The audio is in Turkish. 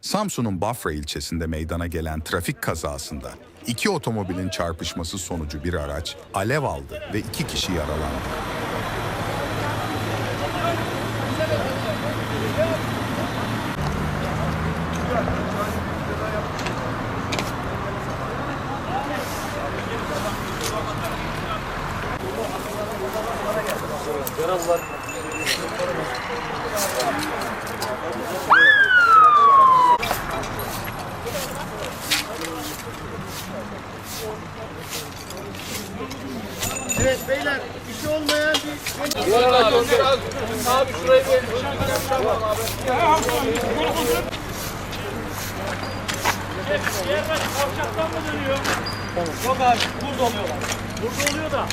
Samsun'un Bafra ilçesinde meydana gelen trafik kazasında iki otomobilin çarpışması sonucu bir araç alev aldı ve iki kişi yaralandı. Evet beyler işi olmayan bir Abi şurayı bir Tamam abi. Diğer baş kavşaktan mı dönüyor? Yok abi burada oluyorlar. Burada oluyor da.